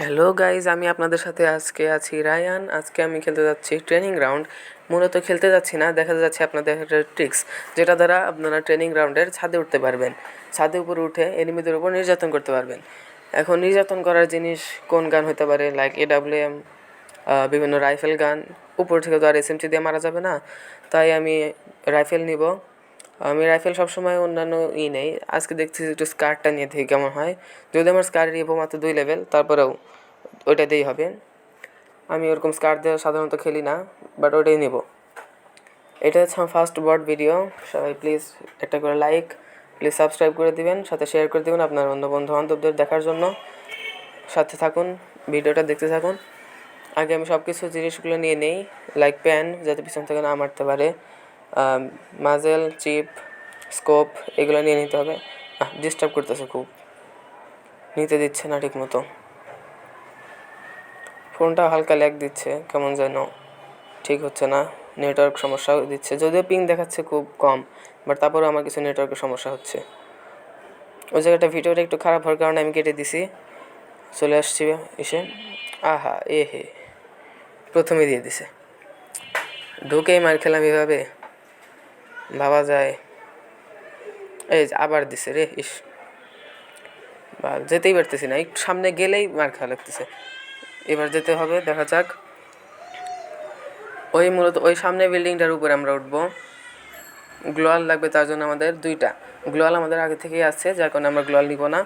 Hello guys আমি আপনাদের সাথে আজকে আছি রায়ান। আজকে আমি খেলতে যাচ্ছি ট্রেনিং গ্রাউন্ড মূলত খেলতে যাচ্ছি না, দেখা যাচ্ছে আপনাদের একটা ট্রিক্স যেটা দ্বারা আপনারা ট্রেনিং গ্রাউন্ডের ছাদে উঠতে পারবেন। ছাদে উপরে উঠে এনিমিদের উপর নির্যাতন করতে পারবেন। এখন নির্যাতন করার জিনিস কোন গান হতে পারে? লাইক এডাব্লিউএম বিভিন্ন রাইফেল গান উপর থেকে তো আর এস এসএমসি দিয়ে মারা যাবে না। তাই আমি রাইফেল নিব। আমি রাইফেল সবসময় অন্যান্য ই নেই। আজকে দেখছি একটু স্কারটা নিয়ে দেখি কেমন হয়। যদি আমার স্কারের ইভো মাত্র দুই লেভেল তারপরেও ওইটা দিয়েই হবে। আমি ওরকম স্কার দিয়ে সাধারণত খেলি না বাট ওইটাই নেব। এটা হচ্ছে আমার ফার্স্ট বট ভিডিও সবাই প্লিজ একটা করে লাইক প্লিজ সাবস্ক্রাইব করে দিবেন, সাথে শেয়ার করে দিবেন আপনার অন্য বন্ধু বান্ধবদের দেখার জন্য। সাথে থাকুন, ভিডিওটা দেখতে থাকুন। আগে আমি সব কিছু জিনিসগুলো নিয়ে নেই লাইক প্যান যাতে পিছন থেকে না মারতে পারে। মাজেল চিপ স্কোপ এগুলো নিয়ে নিতে হবে। ডিস্টার্ব করতেছে খুব। নিতে দিচ্ছে না ঠিক মতো ফোনটা হালকা ল্যাগ দিচ্ছে, কেমন যেন ঠিক হচ্ছে না। নেটওয়ার্ক সমস্যা দিচ্ছে। যদিও পিং দেখাচ্ছে খুব কম বাট তারপরেও আমার কিছু নেটওয়ার্কের সমস্যা হচ্ছে। ওই জায়গাটা ভিডিওটা একটু খারাপ হওয়ার কারণে আমি কেটে দিছি। চলে আসছি এসে। আহা, এ হে। প্রথমে দিয়ে দিছে। ঢুকেই মার খেলাম এভাবে ভাবা যায়। এই আবার দিছে রে, ইস। বা যেতেই পারতেছি না, একটু সামনে গেলেই মার খাওয়া লাগতেছে। এবার যেতে হবে, দেখা যাক। ওই মূলত, ওই সামনে বিল্ডিংটার উপরে আমরা উঠবো। গ্লোয়াল লাগবে তার জন্য আমাদের দুইটা। গ্লোয়াল আমাদের আগে থেকেই আছে, যার কারণে আমরা গ্লোয়াল নিব না।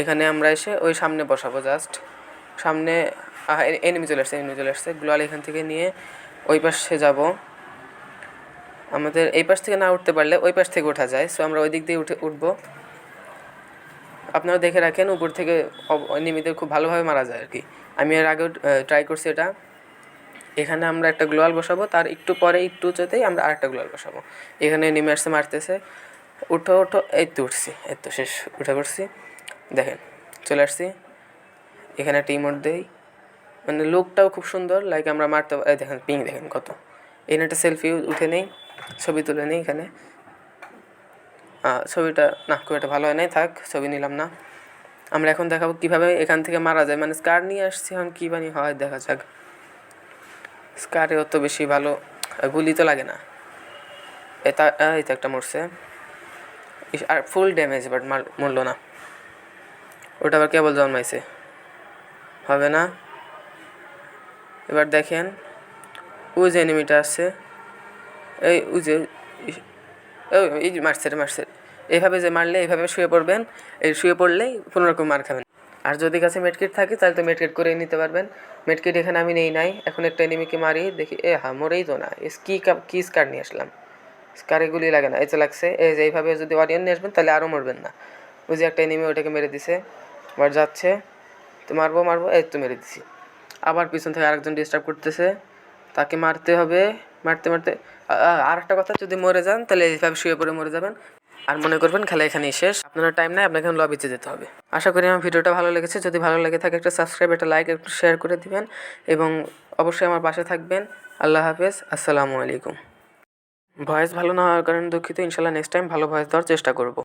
এখানে আমরা এসে ওই সামনে বসাবো জাস্ট সামনে এনিমি চলে আসছে এনিমি চলে আসছে। গ্লোয়াল এখান থেকে নিয়ে ওই পাশে যাব। আমাদের এই পাশ থেকে না উঠতে পারলে ওই পাশ থেকে ওঠা যায়। সো আমরা ওই দিক দিয়ে উঠে উঠবো। আপনারা দেখে রাখেন, উপর থেকে এনিমিদের খুব ভালোভাবে মারা যায় আর কি। আমি এর আগেও ট্রাই করছি এটা। এখানে আমরা একটা গ্লোয়াল বসাবো, তার একটু পরে একটু উঁচুতেই আমরা আরেকটা গ্লোয়াল বসাবো। এখানে নেমে আসছে, মারতেছে। উঠো উঠো, এই তো উঠছি, এই তো শেষ, উঠে পড়ছি। দেখেন, চলে আসছি। এখানে একটা ইমোট দেই। মানে লুকটাও খুব সুন্দর লাইক আমরা মারতে দেখেন পিং দেখেন কত। এখানে একটা সেলফি উঠে নেই। ছবি তুলে নেই এখানে। ছবিটা, না, খুব একটা ভালো হয় নাই, থাক, ছবি নিলাম না। আমরা এখন দেখাবো কীভাবে এখান থেকে মারা যায়। মানে স্কার নিয়ে আসছি এখন কী বানি হয়, দেখা যাক। স্কারে অত বেশি ভালো গুলি তো লাগে না। এটা এই তো একটা মরছে। আর ফুল ড্যামেজ বাট মার, মরলো না। ওটা আবার কেবল জন্মাইছে। হবে না? এবার দেখেন, ওই যে এনিমিটা আসছে এই, ওই যে এই যে মারছে মারছে। এইভাবে যে মারলে এইভাবে শুয়ে পড়বেন, এই শুয়ে পড়লেই কোনো রকম মার খাবেন। আর যদি কাছে মেডকিট থাকে, তাহলে তো মেডকিট করে নিতে পারবেন। মেডকিট এখানে আমি নেই নাই, এখন একটা এনিমিকে মারি, দেখি, এ, হা, মরেই তো না। কী কী স্কার নিয়ে আসলাম? স্কারে গুলি লাগে না, এই লাগছে, এই যে এইভাবে যদি অডিয়েন নিয়ে আসবেন, তাহলে আরও মরবেন না। ওই যে একটা এনিমি ওটাকে মেরে দিছে, আবার যাচ্ছে, তো মারবো মারবো, এই তো মেরে দিছি। আবার পিছন থেকে আরেকজন ডিস্টার্ব করতেছে, তাকে মারতে হবে। মারতে মারতে। আর একটা কথা, যদি মরে যান, তাহলে এইভাবে শুয়ে পড়ে মরে যাবেন। আর মনে করবেন, খেলা এখানেই শেষ। আপনার টাইম নাই, আপনাকে লবিতে যেতে হবে। আশা করি আমার ভিডিওটা ভালো লেগেছে। যদি ভালো লেগে থাকে একটা সাবস্ক্রাইব একটা লাইক একটু শেয়ার করে দিবেন। এবং অবশ্যই আমার পাশে থাকবেন। আল্লাহ হাফেজ। আসসালামু আলাইকুম। ভয়েস ভালো না হওয়ার কারণে দুঃখিত। ইনশাল্লাহ নেক্সট টাইম ভালো ভয়েস দেওয়ার চেষ্টা করব।